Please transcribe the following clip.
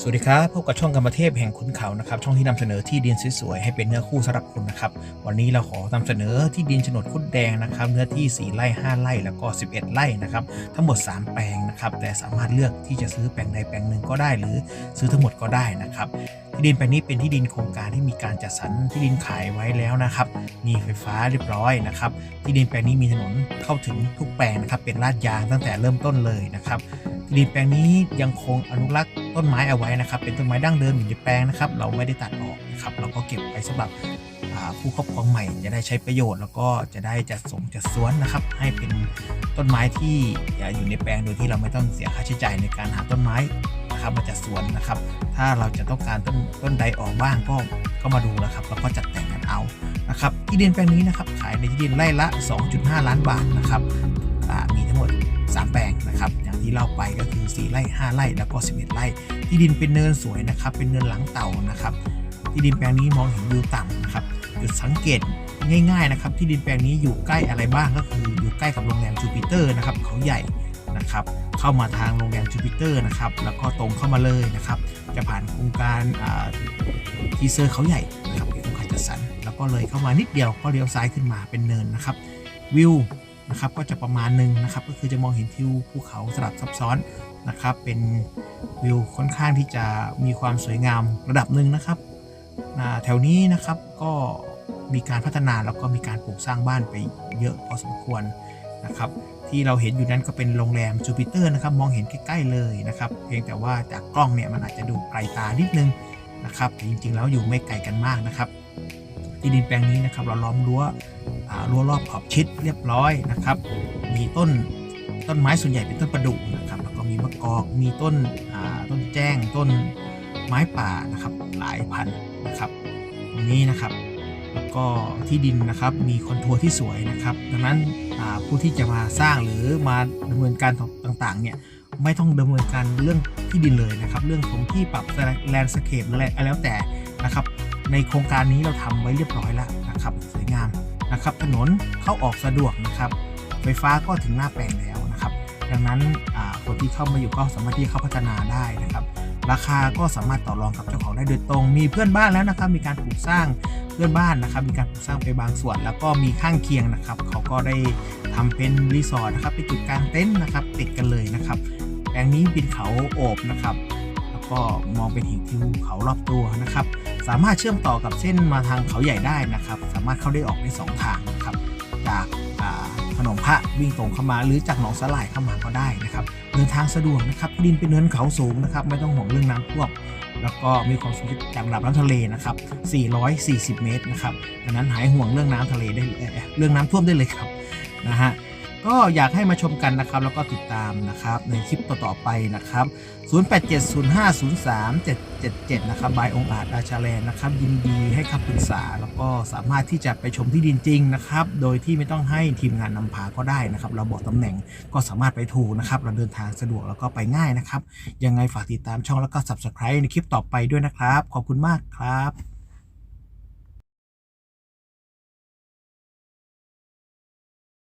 สวัสดีครับ พบกับช่องกรรมเทพแห่งขุนเขานะครับ ช่องที่นำเสนอที่ดินสวยๆให้เป็นเนื้อคู่สำหรับคุณนะครับ วันนี้เราขอนำเสนอที่ดินโฉนดคุดแดงนะครับ เนื้อที่ 4 ไร่ 5 ไร่ แล้วก็ 11 ไร่นะครับ ทั้งหมด 3 แปลงนะครับ แต่สามารถเลือกที่จะซื้อแปลงใดแปลงหนึ่งก็ได้ หรือซื้อทั้งหมดก็ได้นะครับที่ดินแปลงนี้เป็นที่ดินโครงการที่มีการจัดสรรที่ดินขายไว้แล้วนะครับ มีไฟฟ้าเรียบร้อยนะครับ ที่ดินแปลงนี้มีถนนเข้าถึงทุกแปลงนะครับ เป็นลาดยางตั้งแต่เริ่มต้นเลยนะครับ ที่ดินแปลงนี้ยังคงอนุรักษ์ ต้นไม้เอาไว้นะครับ เป็นต้นไม้ดั้งเดิมอยู่ในแปลงนะครับ เราไม่ได้ตัดออกนะครับ เราก็เก็บไปสำหรับผู้ครอบครองใหม่จะได้ใช้ประโยชน์ แล้วก็จะได้จัดส่งจัดสวนนะครับ ให้เป็นต้นไม้ที่อยู่ในแปลงโดยที่เราไม่ต้องเสียค่าใช้จ่ายในการหาต้นไม้นะครับมาจัดสวนนะครับ ถ้าเราจะต้องการต้นต้นใดออกบ้างก็ก็มาดูนะครับ แล้วก็จัดแต่งกันเอานะครับที่ดินแปลงนี้นะครับขายในที่ดินไร่ละ 2.5 ล้านบาทนะครับมีทั้งหมด 3 แปลงนะครับ เล่าไปก็คือ 4 ไร่ 5 ไร่ แล้วก็ 11 ไร่ ที่ดินเป็นเนินสวยนะครับ เป็นเนินหลังเต่านะครับ ที่ดินแปลงนี้มองเห็นวิวต่ำนะครับ จุดสังเกตง่ายๆนะครับ ที่ดินแปลงนี้อยู่ใกล้อะไรบ้างก็คืออยู่ใกล้กับโรงแรมจูปิเตอร์นะครับเขาใหญ่นะครับ เข้ามาทางโรงแรมจูปิเตอร์นะครับ แล้วก็ตรงเข้ามาเลยนะครับ จะผ่านโครงการทีเซอร์เขาใหญ่นะครับเป็นโครงการจัดสรร แล้วก็เลยเข้ามานิดเดียวก็เลี้ยวซ้ายขึ้นมาเป็นเนินนะครับ วิว นะครับก็จะประมาณหนึ่งนะครับก็คือจะมองเห็นทิวภูเขาสลับซับซ้อนนะครับ เป็นวิวค่อนข้างที่จะมีความสวยงามระดับหนึ่งนะครับแถวนี้นะครับก็มีการพัฒนาแล้วก็มีการปลูกสร้างบ้านไปเยอะพอสมควรนะครับ ที่เราเห็นอยู่นั้นก็เป็นโรงแรมจูปิเตอร์นะครับ มองเห็นใกล้ๆเลยนะครับ เพียงแต่ว่าจากกล้องเนี่ยมันอาจจะดูไกลตานิดนึงนะครับแต่จริงๆแล้วอยู่ไม่ไกลกันมากนะครับ ที่ดินแปลงนี้นะครับ เราล้อมรั้ว รั้วรอบขอบชิดเรียบร้อยนะครับ มีต้นต้นไม้ส่วนใหญ่เป็นต้นประดู่นะครับ แล้วก็มีมะกอก มีต้นต้นแจ้ง ต้นไม้ป่านะครับ หลายพันนะครับ ตรงนี้นะครับ แล้วก็ที่ดินนะครับ มีคอนทัวร์ที่สวยนะครับ ดังนั้นผู้ที่จะมาสร้างหรือมาดำเนินการต่างๆ เนี่ยไม่ต้องดำเนินการเรื่องที่ดินเลยนะครับ เรื่องของที่ปรับแลนด์สเคปออะไรแล้วแต่นะครับ ในโครงการนี้เราทำไว้เรียบร้อยแล้วนะครับ สวยงาม นะครับ ถนนเข้าออกสะดวกนะครับ ไฟฟ้าก็ถึงหน้าแปลงแล้วนะครับ ดังนั้นคนที่เข้ามาอยู่ก็สามารถที่เข้าพัฒนาได้นะครับ ราคาก็สามารถต่อรองกับเจ้าของได้โดยตรง มีเพื่อนบ้านแล้วนะครับ มีการปลูกสร้างเพื่อนบ้านนะครับ มีการปลูกสร้างไปบางส่วน แล้วก็มีข้างเคียงนะครับ เขาก็ได้ทำเป็นรีสอร์ทนะครับเป็นจุดกลางเต็นท์นะครับ ติดกันเลยนะครับ แปลงนี้เป็นเขาโอบนะครับ แล้วก็มองเป็นหินทิวเขารอบตัวนะครับ สามารถเชื่อมต่อกับเส้นมาทางเขาใหญ่ได้นะครับ สามารถเข้าได้ออกได้สองทางนะครับจากอ่าถนนพระวิ่งตรงเข้ามาหรือจากหนองสลายเข้ามาก็ได้นะครับเดินทางสะดวกนะครับดินเป็นเนินเขาสูงนะครับ ไม่ต้องห่วงเรื่องน้ำท่วมแล้วก็มีความสูงจากระดับน้ำทะเลนะครับ 440 เมตรนะครับดังนั้นหายห่วงเรื่องน้ำทะเลได้เอ่อเรื่องน้ำท่วมได้เลยครับนะฮะ ก็อยากให้มาชมกันนะครับ แล้วก็ติดตามนะครับในคลิปต่อๆไปนะครับ 0870503777 นะครับบายองอาจราชาแลนนะครับ ยินดีให้คำปรึกษา แล้วก็สามารถที่จะไปชมที่ดินจริงนะครับ โดยที่ไม่ต้องให้ทีมงานนำพาก็ได้นะครับ เราบอกตำแหน่งก็สามารถไปถูกนะครับ เราเดินทางสะดวกแล้วก็ไปง่ายนะครับ ยังไงฝากติดตามช่องแล้วก็ subscribe ในคลิปต่อไปด้วยนะครับ ขอบคุณมากครับ